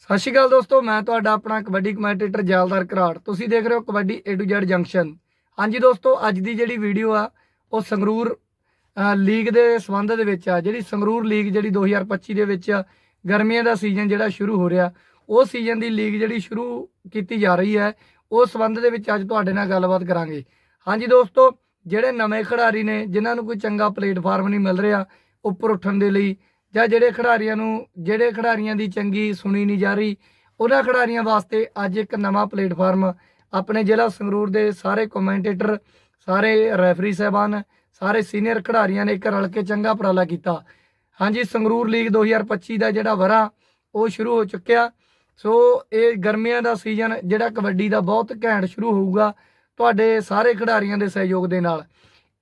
ਸਤਿ ਸ਼੍ਰੀ ਅਕਾਲ ਦੋਸਤੋ, ਮੈਂ ਤੁਹਾਡਾ ਆਪਣਾ ਕਬੱਡੀ ਕਮੈਂਟੇਟਰ ਜੈਲਦਾਰ ਕਰਾੜ ਤੁਸੀਂ ਦੇਖ ਰਹੇ ਹੋ kabaddi A to Z junction. ਹਾਂਜੀ ਦੋਸਤੋ, ਅੱਜ ਦੀ ਜਿਹੜੀ ਵੀਡੀਓ ਆ, ਉਹ ਸੰਗਰੂਰ ਲੀਗ ਦੇ ਸੰਬੰਧ ਦੇ ਵਿੱਚ ਆ। ਜਿਹੜੀ ਸੰਗਰੂਰ ਲੀਗ ਜਿਹੜੀ 2025 ਦੇ ਵਿੱਚ ਗਰਮੀਆਂ ਦਾ ਸੀਜ਼ਨ ਜਿਹੜਾ ਸ਼ੁਰੂ ਹੋ ਰਿਹਾ, ਉਹ ਸੀਜ਼ਨ ਦੀ ਲੀਗ ਜਿਹੜੀ ਸ਼ੁਰੂ ਕੀਤੀ ਜਾ ਰਹੀ ਹੈ ਉਸ ਸੰਬੰਧ ਦੇ ਵਿੱਚ ਅੱਜ ਤੁਹਾਡੇ ਨਾਲ ਗੱਲਬਾਤ ਕਰਾਂਗੇ। ਹਾਂਜੀ ਦੋਸਤੋ, ਜਿਹੜੇ ਨਵੇਂ ਖਿਡਾਰੀ ਨੇ, ਜਿਨ੍ਹਾਂ ਨੂੰ ਕੋਈ ਚੰਗਾ ਪਲੇਟਫਾਰਮ ਨਹੀਂ ਮਿਲ ਰਿਹਾ, ਉੱਪਰ ਉੱਠਣ ਦੇ ਲਈ ਜਾਂ ਜਿਹੜੇ ਖਿਡਾਰੀਆਂ ਨੂੰ, ਜਿਹੜੇ ਖਿਡਾਰੀਆਂ ਦੀ ਚੰਗੀ ਸੁਣੀ ਨਹੀਂ ਜਾ ਰਹੀ, ਉਹਨਾਂ ਖਿਡਾਰੀਆਂ ਵਾਸਤੇ ਅੱਜ ਇੱਕ ਨਵਾਂ ਪਲੇਟਫਾਰਮ ਆਪਣੇ ਜ਼ਿਲ੍ਹਾ ਸੰਗਰੂਰ ਦੇ ਸਾਰੇ ਕਮੈਂਟੇਟਰ ਸਾਰੇ ਰੈਫਰੀ ਸਹਿਬਾਨ, ਸਾਰੇ ਸੀਨੀਅਰ ਖਿਡਾਰੀਆਂ ਨੇ ਇੱਕ ਰਲ ਕੇ ਚੰਗਾ ਉਪਰਾਲਾ ਕੀਤਾ। ਹਾਂਜੀ, ਸੰਗਰੂਰ ਲੀਗ 2025 ਦਾ ਜਿਹੜਾ ਵਰਾ ਉਹ ਸ਼ੁਰੂ ਹੋ ਚੁੱਕਿਆ। ਸੋ ਇਹ ਗਰਮੀਆਂ ਦਾ ਸੀਜ਼ਨ ਜਿਹੜਾ ਕਬੱਡੀ ਦਾ ਬਹੁਤ ਘੈਂਟ ਸ਼ੁਰੂ ਹੋਊਗਾ ਤੁਹਾਡੇ ਸਾਰੇ ਖਿਡਾਰੀਆਂ ਦੇ ਸਹਿਯੋਗ ਦੇ ਨਾਲ।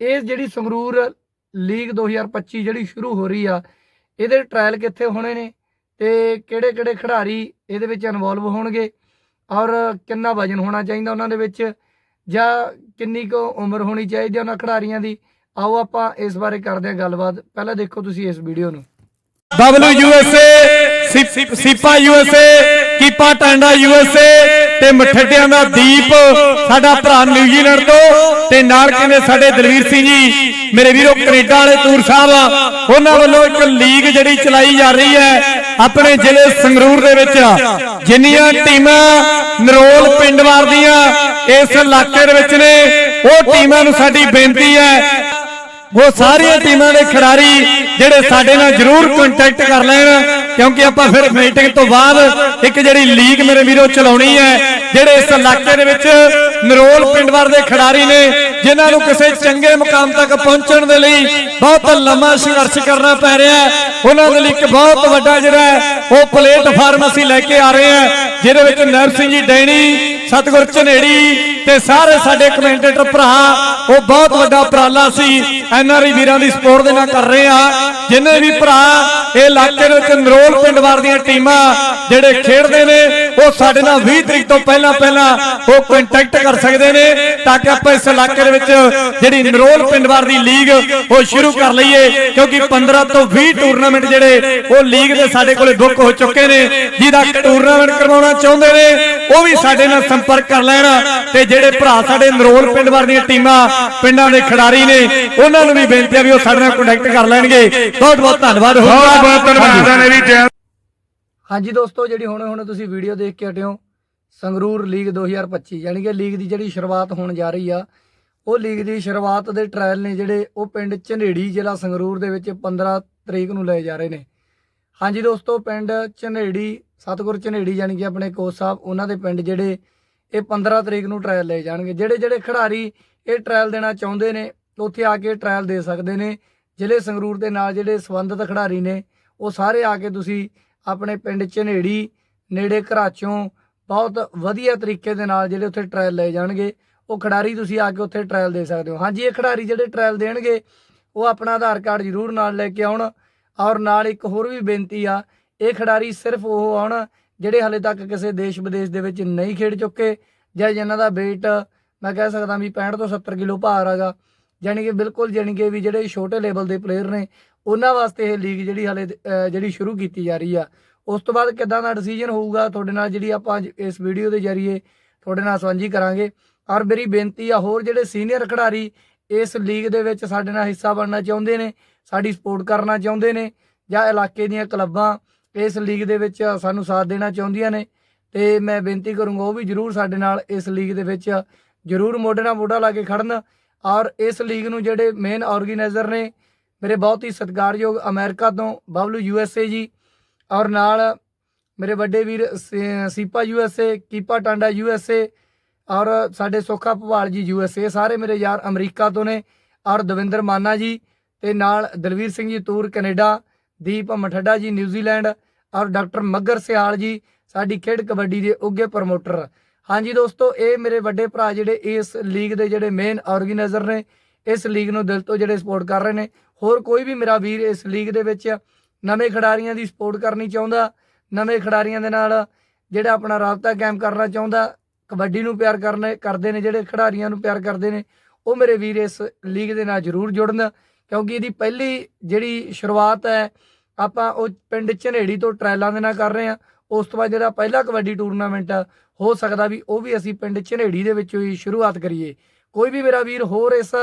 ਇਹ ਜਿਹੜੀ ਸੰਗਰੂਰ ਲੀਗ 2025 ਜਿਹੜੀ ਸ਼ੁਰੂ ਹੋ ਰਹੀ ਆ ਇਹਦੇ ਟ੍ਰਾਇਲ ਕਿੱਥੇ ਹੋਣੇ ਨੇ ਤੇ ਕਿਹੜੇ ਕਿਹੜੇ ਖਿਡਾਰੀ ਇਹਦੇ ਵਿੱਚ ਇਨਵੋਲਵ ਹੋਣਗੇ ਔਰ ਕਿੰਨਾ ਵਜਨ ਹੋਣਾ ਚਾਹੀਦਾ ਉਹਨਾਂ ਦੇ ਵਿੱਚ ਜਾਂ ਕਿੰਨੀ ਕੁ ਉਮਰ ਹੋਣੀ ਚਾਹੀਦੀ ਉਹਨਾਂ ਖਿਡਾਰੀਆਂ ਦੀ, ਆਓ ਆਪਾਂ ਇਸ ਬਾਰੇ ਕਰਦੇ ਹਾਂ ਗੱਲਬਾਤ। ਪਹਿਲਾਂ ਦੇਖੋ ਤੁਸੀਂ ਇਸ ਵੀਡੀਓ ਨੂੰ। ਬਬਲੂ ਸੀਪਾ ਯੂਐਸਏ ਕੀਪਾ ਟਾਂਡਾ ਯੂਐਸਏ ਤੇ ਮਠੱਡਿਆਂ ਦਾ ਦੀਪ, ਸਾਡਾ ਭਰਾ ਨਿਊਜ਼ੀਲੈਂਡ ਤੋਂ ਤੇ ਨਾਲ ਕਹਿੰਦੇ ਸਾਡੇ ਦਲਵੀਰ ਸਿੰਘ ਜੀ, ਮੇਰੇ ਵੀਰੋ ਕੈਨੇਡਾ ਵਾਲੇ ਟੂਰ ਸਾਹਿਬ, ਉਹਨਾਂ ਵੱਲੋਂ ਇੱਕ ਲੀਗ ਜਿਹੜੀ ਚਲਾਈ ਜਾ ਰਹੀ ਹੈ ਆਪਣੇ ਜ਼ਿਲ੍ਹੇ ਸੰਗਰੂਰ ਦੇ ਵਿੱਚ। ਜਿੰਨੀਆਂ ਟੀਮਾਂ ਨਰੋਲ ਪਿੰਡਵਾਰ ਦੀਆਂ ਇਸ ਇਲਾਕੇ ਦੇ ਵਿੱਚ ਨੇ, ਉਹ ਟੀਮਾਂ ਨੂੰ ਸਾਡੀ ਬੇਨਤੀ ਹੈ, ਉਹ ਸਾਰੀਆਂ ਟੀਮਾਂ ਦੇ ਖਿਡਾਰੀ ਜਿਹੜੇ ਸਾਡੇ ਨਾਲ ਜਰੂਰ ਕੰਟੈਕਟ ਕਰ ਲੈਣ। ਕਿਉਂਕਿ ਆਪਾਂ ਫਿਰ ਮੀਟਿੰਗ ਤੋਂ ਬਾਅਦ ਇੱਕ ਜਿਹੜੀ ਲੀਗ ਮੇਰੇ ਵੀਰੋ ਚਲਾਉਣੀ ਹੈ, ਜਿਹੜੇ ਇਸ ਇਲਾਕੇ ਦੇ ਵਿੱਚ ਨਰੋਲ ਪਿੰਡਵਾਰ ਦੇ ਖਿਡਾਰੀ ਨੇ, ਜਿਨ੍ਹਾਂ ਨੂੰ ਕਿਸੇ ਚੰਗੇ ਮੁਕਾਮ ਤੱਕ ਪਹੁੰਚਣ ਦੇ ਲਈ ਬਹੁਤ ਲੰਮਾ ਸੰਘਰਸ਼ ਕਰਨਾ ਪੈ ਰਿਹਾ ਹੈ। ਉਹਨਾਂ ਦੇ ਲਈ ਇੱਕ ਬਹੁਤ ਵੱਡਾ ਜਿਹੜਾ ਉਹ ਪਲੇਟਫਾਰਮ ਅਸੀਂ ਲੈ ਕੇ ਆ ਰਹੇ ਹਾਂ, ਜਿਹਦੇ ਵਿੱਚ ਨਰਸਿੰਘ ਜੀ ਡੈਣੀ, ਸਤਗੁਰ ਝਨੇੜੀ ਤੇ ਸਾਰੇ ਸਾਡੇ ਕਮੈਂਟੇਟਰ ਭਰਾ, ਉਹ ਬਹੁਤ ਵੱਡਾ ਉਪਰਾਲਾ ਸੀ। ਐਨਆਰਆਈ ਵੀਰਾਂ ਦੀ ਸਪੋਰਟ ਦੇ ਨਾਲ ਕਰ ਰਹੇ ਆ। ਜਿੰਨੇ ਵੀ ਭਰਾ, ਇਹ ਇਲਾਕੇ ਦੇ ਵਿੱਚ ਨਰੋਲ ਪਿੰਡ ਵਾਰ ਦੀਆਂ ਟੀਮਾਂ ਜਿਹੜੇ ਖੇਡਦੇ ਨੇ ਉਹ ਸਾਡੇ ਨਾਲ 20 ਤਰੀਕ ਤੋਂ ਪਹਿਲਾਂ ਪਹਿਲਾਂ ਉਹ ਕੰਟੈਕਟ ਕਰ ਸਕਦੇ ਨੇ ਤਾਂ ਕਿ ਆਪਾਂ ਇਸ ਇਲਾਕੇ ਦੇ ਵਿੱਚ ਜਿਹੜੀ ਨਰੋਲ ਪਿੰਡ ਵਾਰ ਦੀ ਲੀਗ ਉਹ ਸ਼ੁਰੂ ਕਰ ਲਈਏ ਕਿਉਂਕਿ 15 ਤੋਂ 20 ਟੂਰਨਾਮੈਂਟ ਜਿਹੜੇ ਉਹ ਲੀਗ ਦੇ ਸਾਡੇ ਕੋਲੇ ਬੁੱਕ ਹੋ ਚੁੱਕੇ ਨੇ ਜਿਹਦਾ ਟੂਰਨਾਮੈਂਟ ਕਰਵਾਉਣਾ ਚਾਹੁੰਦੇ ਨੇ ਉਹ ਵੀ ਸਾਡੇ ਨਾਲ ਸੰਪਰਕ ਕਰ ਲੈਣ ਤੇ ਜਿਹੜੇ ਭਰਾ ਸਾਡੇ ਨਰੋਲ ਪਿੰਡ ਵਾਰ ਦੀਆਂ ਟੀਮਾਂ ਪਿੰਡਾਂ ਦੇ ਖਿਡਾਰੀ ਨੇ ਉਹਨਾਂ ਨੂੰ ਵੀ ਬੇਨਤੀ ਆ ਵੀ ਉਹ ਸਾਡੇ ਨਾਲ ਕੰਟੈਕਟ ਕਰ ਲੈਣਗੇ। ਬਹੁਤ ਬਹੁਤ ਧੰਨਵਾਦ। ਹੋਊਗਾ ਬਹੁਤ ਬਹੁਤ ਧੰਨਵਾਦ ਮੇਰੀ ਜੈ ਹਾਂਜੀ ਦੋਸਤੋ, ਜਿਹੜੀ ਹੁਣੇ ਹੁਣੇ ਤੁਸੀਂ ਵੀਡੀਓ ਦੇਖ ਕੇ ਹਟਿਓ ਸੰਗਰੂਰ ਲੀਗ 2025 ਯਾਨੀ ਕਿ ਲੀਗ ਦੀ ਜਿਹੜੀ ਸ਼ੁਰੂਆਤ ਹੋਣ ਜਾ ਰਹੀ ਆ, ਉਹ ਲੀਗ ਦੀ ਸ਼ੁਰੂਆਤ ਦੇ ਟ੍ਰਾਇਲ ਨੇ ਜਿਹੜੇ ਉਹ ਪਿੰਡ ਝਨੇੜੀ ਜ਼ਿਲ੍ਹਾ ਸੰਗਰੂਰ ਦੇ ਵਿੱਚ 15 ਤਰੀਕ ਨੂੰ ਲਏ ਜਾ ਰਹੇ ਨੇ। ਹਾਂਜੀ ਦੋਸਤੋ, ਪਿੰਡ ਝਨੇੜੀ ਸਤਗੁਰ ਝਨੇੜੀ ਯਾਨੀ ਕਿ ਆਪਣੇ ਕੋਚ ਸਾਹਿਬ, ਉਹਨਾਂ ਦੇ ਪਿੰਡ ਜਿਹੜੇ ਇਹ 15 ਤਰੀਕ ਨੂੰ ਟ੍ਰਾਇਲ ਲਏ ਜਾਣਗੇ। ਜਿਹੜੇ ਜਿਹੜੇ ਖਿਡਾਰੀ ਇਹ ਟ੍ਰਾਇਲ ਦੇਣਾ ਚਾਹੁੰਦੇ ਨੇ, ਉੱਥੇ ਆ ਕੇ ਟ੍ਰਾਇਲ ਦੇ ਸਕਦੇ ਨੇ। ਜ਼ਿਲ੍ਹੇ ਸੰਗਰੂਰ ਦੇ ਨਾਲ ਜਿਹੜੇ ਸੰਬੰਧਿਤ ਖਿਡਾਰੀ ਨੇ, ਉਹ ਸਾਰੇ ਆ ਕੇ ਤੁਸੀਂ ਆਪਣੇ ਪਿੰਡ ਝਨੇੜੀ ਨੇੜੇ ਘਰਾਚੋਂ ਬਹੁਤ ਵਧੀਆ ਤਰੀਕੇ ਦੇ ਨਾਲ ਜਿਹੜੇ ਉੱਥੇ ਟ੍ਰਾਇਲ ਲਏ ਜਾਣਗੇ। ਉਹ ਖਿਡਾਰੀ ਤੁਸੀਂ ਆ ਕੇ ਉੱਥੇ ਟ੍ਰਾਇਲ ਦੇ ਸਕਦੇ ਹੋ। ਹਾਂਜੀ, ਇਹ ਖਿਡਾਰੀ ਜਿਹੜੇ ਟ੍ਰਾਇਲ ਦੇਣਗੇ, ਉਹ ਆਪਣਾ ਆਧਾਰ ਕਾਰਡ ਜ਼ਰੂਰ ਨਾਲ ਲੈ ਕੇ ਆਉਣ ਔਰ ਨਾਲ ਇੱਕ ਹੋਰ ਵੀ ਬੇਨਤੀ ਆ, ਇਹ ਖਿਡਾਰੀ ਸਿਰਫ ਉਹ ਆਉਣ ਜਿਹੜੇ ਹਲੇ ਤੱਕ ਕਿਸੇ ਦੇਸ਼ ਵਿਦੇਸ਼ ਦੇ ਵਿੱਚ ਨਹੀਂ ਖੇਡ ਚੁੱਕੇ। ਜਾਂ ਜਿਨ੍ਹਾਂ ਦਾ weight ਮੈਂ ਕਹਿ ਸਕਦਾ ਵੀ 65 ਤੋਂ 70 ਕਿਲੋ ਭਾਰ ਹੈਗਾ ਯਾਨੀ ਕਿ ਬਿਲਕੁਲ ਯਾਨੀ ਕਿ ਵੀ ਜਿਹੜੇ ਛੋਟੇ ਲੈਵਲ ਦੇ ਪਲੇਅਰ ਨੇ, ਉਹਨਾਂ ਵਾਸਤੇ ਇਹ ਲੀਗ ਜਿਹੜੀ ਹਲੇ ਜਿਹੜੀ ਸ਼ੁਰੂ ਕੀਤੀ ਜਾ ਰਹੀ ਆ। ਉਸ ਤੋਂ ਬਾਅਦ ਕਿੱਦਾਂ ਦਾ ਡਿਸੀਜਨ ਹੋਊਗਾ, ਤੁਹਾਡੇ ਨਾਲ ਜਿਹੜੀ ਆਪਾਂ ਇਸ ਵੀਡੀਓ ਦੇ ਜ਼ਰੀਏ ਤੁਹਾਡੇ ਨਾਲ ਸਾਂਝੀ ਕਰਾਂਗੇ। ਔਰ ਮੇਰੀ ਬੇਨਤੀ ਆ, ਹੋਰ ਜਿਹੜੇ ਸੀਨੀਅਰ ਖਿਡਾਰੀ ਇਸ ਲੀਗ ਦੇ ਵਿੱਚ ਸਾਡੇ ਨਾਲ ਹਿੱਸਾ ਬਣਨਾ ਚਾਹੁੰਦੇ ਨੇ, ਸਾਡੀ ਸਪੋਰਟ ਕਰਨਾ ਚਾਹੁੰਦੇ ਨੇ, ਜਾਂ ਇਲਾਕੇ ਦੀਆਂ ਕਲੱਬਾਂ ਇਸ ਲੀਗ ਦੇ ਵਿੱਚ ਸਾਨੂੰ ਸਾਥ ਦੇਣਾ ਚਾਹੁੰਦੀਆਂ ਨੇ, ਤੇ ਮੈਂ ਬੇਨਤੀ ਕਰੂੰਗਾ ਉਹ ਵੀ ਜਰੂਰ ਸਾਡੇ ਨਾਲ ਇਸ ਲੀਗ ਦੇ ਵਿੱਚ ਜਰੂਰ ਮੋਢੇ ਨਾਲ ਮੋਢਾ ਲਾ ਕੇ ਖੜਨ। ਔਰ ਇਸ ਲੀਗ ਨੂੰ ਜਿਹੜੇ ਮੇਨ ਆਰਗੇਨਾਈਜ਼ਰ ਨੇ, ਮੇਰੇ ਬਹੁਤ ਹੀ ਸਤਿਕਾਰਯੋਗ ਅਮਰੀਕਾ ਤੋਂ ਬਬਲੂ ਏ ਜੀ ਔਰ ਨਾਲ ਮੇਰੇ ਵੱਡੇ ਵੀਰ ਸੀ- ਸੀਪਾ ਏ, Kipa Tanda U S A ਔਰ ਸਾਡੇ ਸੋਖਾ ਭਵਾਲ ਜੀ ਯੂ ਐੱਸ ਏ ਸਾਰੇ ਮੇਰੇ ਯਾਰ ਅਮਰੀਕਾ ਤੋਂ ਨੇ ਔਰ ਦਵਿੰਦਰ ਮਾਨਾ ਜੀ ਤੇ ਨਾਲ ਦਲਵੀਰ ਸਿੰਘ ਜੀ ਤੂਰ ਕੈਨੇਡਾ, ਦੀਪ ਮਠੱਡਾ ਜੀ ਨਿਊਜ਼ੀਲੈਂਡ ਔਰ ਡਾਕਟਰ ਮੱਗਰ ਸਿਆਲ ਜੀ, ਸਾਡੀ ਖੇਡ ਕਬੱਡੀ ਦੇ ਉੱਗੇ ਪ੍ਰਮੋਟਰ ਹਾਂਜੀ ਦੋਸਤੋ, ਇਹ ਮੇਰੇ ਵੱਡੇ ਭਰਾ ਜਿਹੜੇ ਇਸ ਲੀਗ ਦੇ ਜਿਹੜੇ ਮੇਨ ਆਰਗੇਨਾਈਜ਼ਰ ਨੇ, ਇਸ ਲੀਗ ਨੂੰ ਦਿਲ ਤੋਂ ਜਿਹੜੇ ਸਪੋਰਟ ਕਰ ਰਹੇ ਨੇ। ਹੋਰ ਕੋਈ ਵੀ ਮੇਰਾ ਵੀਰ ਇਸ ਲੀਗ ਦੇ ਵਿੱਚ ਨਵੇਂ ਖਿਡਾਰੀਆਂ ਦੀ ਸਪੋਰਟ ਕਰਨੀ ਚਾਹੁੰਦਾ, ਨਵੇਂ ਖਿਡਾਰੀਆਂ ਦੇ ਨਾਲ ਜਿਹੜਾ ਆਪਣਾ ਰਾਬਤਾ ਕਾਇਮ ਕਰਨਾ ਚਾਹੁੰਦਾ, ਕਬੱਡੀ ਨੂੰ ਪਿਆਰ ਕਰਨੇ, ਕਰਦੇ ਨੇ ਜਿਹੜੇ ਖਿਡਾਰੀਆਂ ਨੂੰ ਪਿਆਰ ਕਰਦੇ ਨੇ, ਉਹ ਮੇਰੇ ਵੀਰ ਇਸ ਲੀਗ ਦੇ ਨਾਲ ਜ਼ਰੂਰ ਜੁੜਨ, ਕਿਉਂਕਿ ਇਹਦੀ ਪਹਿਲੀ ਜਿਹੜੀ ਸ਼ੁਰੂਆਤ ਹੈ, ਆਪਾਂ ਉਹ ਪਿੰਡ ਝਨੇੜੀ ਤੋਂ ਟਰਾਇਲਾਂ ਦੇ ਨਾਲ ਕਰ ਰਹੇ ਹਾਂ। ਉਸ ਤੋਂ ਬਾਅਦ ਜਿਹੜਾ ਪਹਿਲਾ ਕਬੱਡੀ ਟੂਰਨਾਮੈਂਟ ਹੋ ਸਕਦਾ ਵੀ ਉਹ ਵੀ ਅਸੀਂ ਪਿੰਡ ਝਨੇੜੀ ਦੇ ਵਿੱਚੋਂ ਹੀ ਸ਼ੁਰੂਆਤ ਕਰੀਏ। ਕੋਈ ਵੀ ਮੇਰਾ ਵੀਰ ਹੋਰ ਇਸ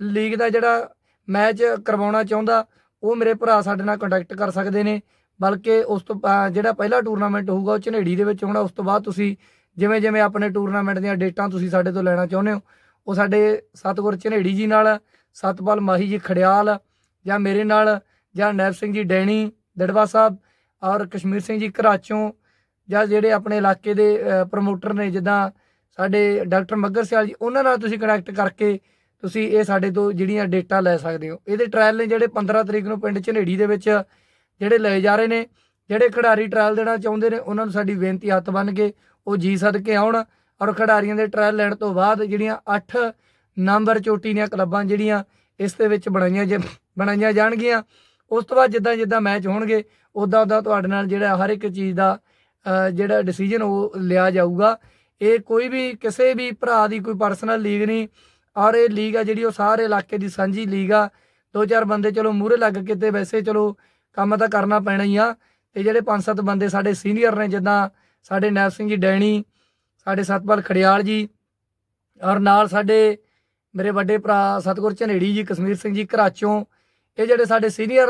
ਲੀਗ ਦਾ ਜਿਹੜਾ ਮੈਚ ਕਰਵਾਉਣਾ ਚਾਹੁੰਦਾ, ਉਹ ਮੇਰੇ ਭਰਾ ਸਾਡੇ ਨਾਲ ਕੰਟੈਕਟ ਕਰ ਸਕਦੇ ਨੇ। ਬਲਕਿ ਉਸ ਤੋਂ ਜਿਹੜਾ ਪਹਿਲਾ ਟੂਰਨਾਮੈਂਟ ਹੋਊਗਾ, ਉਹ ਝਨੇੜੀ ਦੇ ਵਿੱਚ ਹੋਣਾ। ਉਸ ਤੋਂ ਬਾਅਦ ਤੁਸੀਂ ਜਿਵੇਂ ਜਿਵੇਂ ਆਪਣੇ ਟੂਰਨਾਮੈਂਟ ਦੀਆਂ ਡੇਟਾਂ ਤੁਸੀਂ ਸਾਡੇ ਤੋਂ ਲੈਣਾ ਚਾਹੁੰਦੇ ਹੋ, ਉਹ ਸਾਡੇ ਸਤਗੁਰ ਝਨੇੜੀ ਜੀ ਨਾਲ, ਸਤਪਾਲ ਮਾਹੀ ਜੀ ਖੜਿਆਲ ਜਾਂ ਮੇਰੇ ਨਾਲ ਜਾਂ ਨੈਬ ਸਿੰਘ ਜੀ ਡੈਣੀ, ਦੜਵਾ ਸਾਹਿਬ ਔਰ ਕਸ਼ਮੀਰ ਸਿੰਘ ਜੀ ਘਰਾਚੋਂ ਜਾਂ ਜਿਹੜੇ ਆਪਣੇ ਇਲਾਕੇ ਦੇ ਪ੍ਰਮੋਟਰ ਨੇ ਜਿੱਦਾਂ ਸਾਡੇ ਡਾਕਟਰ ਮੱਗਰ ਸਿਆਲ ਜੀ, ਉਹਨਾਂ ਨਾਲ ਤੁਸੀਂ ਕਨੈਕਟ ਕਰਕੇ ਤੁਸੀਂ ਇਹ ਸਾਡੇ ਤੋਂ ਜਿਹੜੀਆਂ ਡੇਟਾ ਲੈ ਸਕਦੇ ਹੋ। ਇਹਦੇ ਟ੍ਰਾਇਲ ਨੇ ਜਿਹੜੇ 15 ਤਰੀਕ ਨੂੰ ਪਿੰਡ ਝਨੇੜੀ ਦੇ ਵਿੱਚ ਜਿਹੜੇ ਲਏ ਜਾ ਰਹੇ ਨੇ, ਜਿਹੜੇ ਖਿਡਾਰੀ ਟ੍ਰਾਇਲ ਦੇਣਾ ਚਾਹੁੰਦੇ ਨੇ, ਉਹਨਾਂ ਨੂੰ ਸਾਡੀ ਬੇਨਤੀ ਹੱਥ ਬੰਨ ਕੇ ਉਹ ਜੀ ਸਦਕੇ ਆਉਣ ਔਰ ਖਿਡਾਰੀਆਂ ਦੇ ਟ੍ਰਾਇਲ ਲੈਣ ਤੋਂ ਬਾਅਦ ਜਿਹੜੀਆਂ 8 ਨੰਬਰ ਚੋਟੀ ਦੀਆਂ ਕਲੱਬਾਂ ਜਿਹੜੀਆਂ ਇਸ ਦੇ ਵਿੱਚ ਬਣਾਈਆਂ ਜ- ਬਣਾਈਆਂ ਜਾਣਗੀਆਂ, ਉਸ ਤੋਂ ਬਾਅਦ ਜਿੱਦਾਂ ਜਿੱਦਾਂ ਮੈਚ ਹੋਣਗੇ ਉਦਾਂ ਉਦਾਂ ਤੁਹਾਡੇ ਨਾਲ ਜਿਹੜਾ ਹਰ ਇੱਕ ਚੀਜ਼ ਦਾ ਜਿਹੜਾ ਡਿਸੀਜਨ ਉਹ ਲਿਆ ਜਾਊਗਾ। ਇਹ ਕੋਈ ਵੀ ਕਿਸੇ ਵੀ ਭਰਾ ਦੀ ਕੋਈ ਪਰਸਨਲ ਲੀਗ ਨਹੀਂ। ਔਰ ਇਹ ਲੀਗ ਆ ਜਿਹੜੀ ਉਹ ਸਾਰੇ ਇਲਾਕੇ ਦੀ ਸਾਂਝੀ ਲੀਗ ਆ। ਦੋ ਚਾਰ ਬੰਦੇ ਚਲੋ ਮੂਹਰੇ ਲੱਗ ਕੇ ਤੇ ਵੈਸੇ ਚਲੋ ਕੰਮ ਤਾਂ ਕਰਨਾ ਪੈਣਾ ਹੀ ਆ। ਤੇ ਜਿਹੜੇ ਪੰਜ ਸੱਤ ਬੰਦੇ ਸਾਡੇ ਸੀਨੀਅਰ ਨੇ, ਜਿੱਦਾਂ ਸਾਡੇ ਨੈਬ ਸਿੰਘ ਜੀ, ਡੈਣੀ, ਸਾਡੇ ਸਤਪਾਲ ਖੜਿਆਲ ਜੀ, ਔਰ ਨਾਲ ਸਾਡੇ ਮੇਰੇ ਵੱਡੇ ਭਰਾ ਸਤਗੁਰ ਝਨੇੜੀ ਜੀ, ਕਸ਼ਮੀਰ ਸਿੰਘ ਜੀ, ਘਰਾਚੋਂ, ਇਹ ਜਿਹੜੇ ਸਾਡੇ ਸੀਨੀਅਰ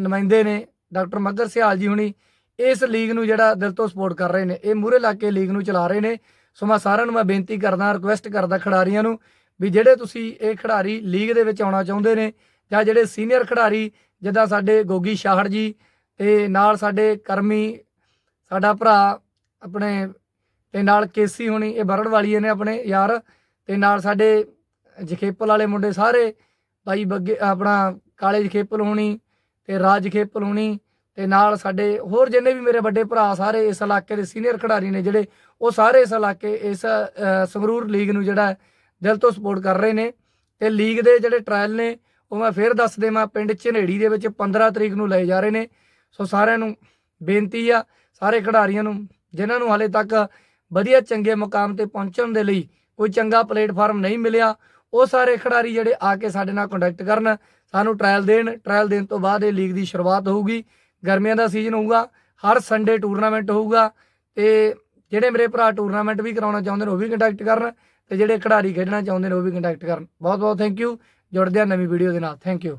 ਨੁਮਾਇੰਦੇ ਨੇ ਡਾਕਟਰ ਮੱਗਰ ਸਿਆਲ ਜੀ ਹੁਣੀ ਇਸ ਲੀਗ ਨੂੰ ਜਿਹੜਾ ਦਿਲ ਤੋਂ ਸਪੋਰਟ ਕਰ ਰਹੇ ਨੇ, ਇਹ ਮੂਹਰੇ ਲਾ ਕੇ ਲੀਗ ਨੂੰ ਚਲਾ ਰਹੇ ਨੇ। ਸੋ ਮੈਂ ਸਾਰਿਆਂ ਨੂੰ ਮੈਂ ਬੇਨਤੀ ਕਰਦਾ ਰਿਕੁਐਸਟ ਕਰਦਾ ਖਿਡਾਰੀਆਂ ਨੂੰ ਵੀ ਜਿਹੜੇ ਤੁਸੀਂ ਇਹ ਖਿਡਾਰੀ ਲੀਗ ਦੇ ਵਿੱਚ ਆਉਣਾ ਚਾਹੁੰਦੇ ਨੇ ਜਾਂ ਜਿਹੜੇ ਸੀਨੀਅਰ ਖਿਡਾਰੀ, ਜਿੱਦਾਂ ਸਾਡੇ ਗੋਗੀ ਸ਼ਾਹੜ ਜੀ ਤੇ ਨਾਲ ਸਾਡੇ ਕਰਮੀ, ਸਾਡਾ ਭਰਾ ਆਪਣੇ ਤੇ ਨਾਲ ਕੇਸੀ ਹੁਣੀ, ਇਹ ਬਰੜ ਵਾਲੀਏ ਨੇ ਆਪਣੇ ਯਾਰ ਤੇ ਨਾਲ ਸਾਡੇ ਜਖੇਪਲ ਵਾਲੇ ਮੁੰਡੇ ਸਾਰੇ, ਬਾਈ ਬੱਗੇ, ਆਪਣਾ ਕਾਲੇ ਜਖੇਪਲ ਹੋਣੀ ਤੇ ਰਾਜ ਜਖੇਪਲ ਹੋਣੀ ਤੇ ਨਾਲ ਸਾਡੇ ਹੋਰ ਜਿੰਨੇ ਵੀ ਮੇਰੇ ਵੱਡੇ ਭਰਾ ਸਾਰੇ ਇਸ ਇਲਾਕੇ ਦੇ ਸੀਨੀਅਰ ਖਿਡਾਰੀ ਨੇ ਜਿਹੜੇ, ਉਹ ਸਾਰੇ ਇਸ ਇਲਾਕੇ, ਇਸ ਸੰਗਰੂਰ ਲੀਗ ਨੂੰ ਜਿਹੜਾ ਦਿਲ ਤੋਂ ਸਪੋਰਟ ਕਰ ਰਹੇ ਨੇ ਤੇ ਲੀਗ ਦੇ ਜਿਹੜੇ ਟ੍ਰਾਇਲ ਨੇ, ਉਹ ਮੈਂ ਫੇਰ ਦੱਸ ਦੇਵਾਂ, ਪਿੰਡ ਝਨੇੜੀ ਦੇ ਵਿੱਚ 15 ਤਰੀਕ ਨੂੰ ਲਏ ਜਾ ਰਹੇ ਨੇ। ਸੋ ਸਾਰਿਆਂ ਨੂੰ ਬੇਨਤੀ ਆ, ਸਾਰੇ ਖਿਡਾਰੀਆਂ ਨੂੰ, ਜਿਨ੍ਹਾਂ ਨੂੰ ਹਾਲੇ ਤੱਕ ਵਧੀਆ ਚੰਗੇ ਮੁਕਾਮ ਤੇ ਪਹੁੰਚਣ ਦੇ ਲਈ ਕੋਈ ਚੰਗਾ ਪਲੇਟਫਾਰਮ ਨਹੀਂ ਮਿਲਿਆ, ਉਹ ਸਾਰੇ ਖਿਡਾਰੀ ਜਿਹੜੇ ਆ ਕੇ ਸਾਡੇ ਨਾਲ ਕੰਟੈਕਟ ਕਰਨ ਸਾਨੂੰ ਟ੍ਰਾਇਲ ਦੇਣ ਟ੍ਰਾਇਲ ਦੇਣ ਤੋਂ ਬਾਅਦ ਇਹ ਲੀਗ ਦੀ ਸ਼ੁਰੂਆਤ ਹੋਊਗੀ। ਗਰਮੀਆਂ ਦਾ ਸੀਜ਼ਨ ਹੋਊਗਾ, ਹਰ ਸੰਡੇ ਟੂਰਨਾਮੈਂਟ ਹੋਊਗਾ ਤੇ ਜਿਹੜੇ ਮੇਰੇ ਭਰਾ ਟੂਰਨਾਮੈਂਟ ਵੀ ਕਰਾਉਣਾ ਚਾਹੁੰਦੇ ਨੇ ਉਹ ਵੀ ਕੰਟੈਕਟ ਕਰਨ ਤੇ ਜਿਹੜੇ ਖਿਡਾਰੀ ਖੇਡਣਾ ਚਾਹੁੰਦੇ ਨੇ ਉਹ ਵੀ ਕੰਟੈਕਟ ਕਰਨ। ਬਹੁਤ ਬਹੁਤ ਥੈਂਕ ਯੂ ਜੁੜਦੇ ਆ ਨਵੀਂ ਵੀਡੀਓ ਦੇ ਨਾਲ। Thank you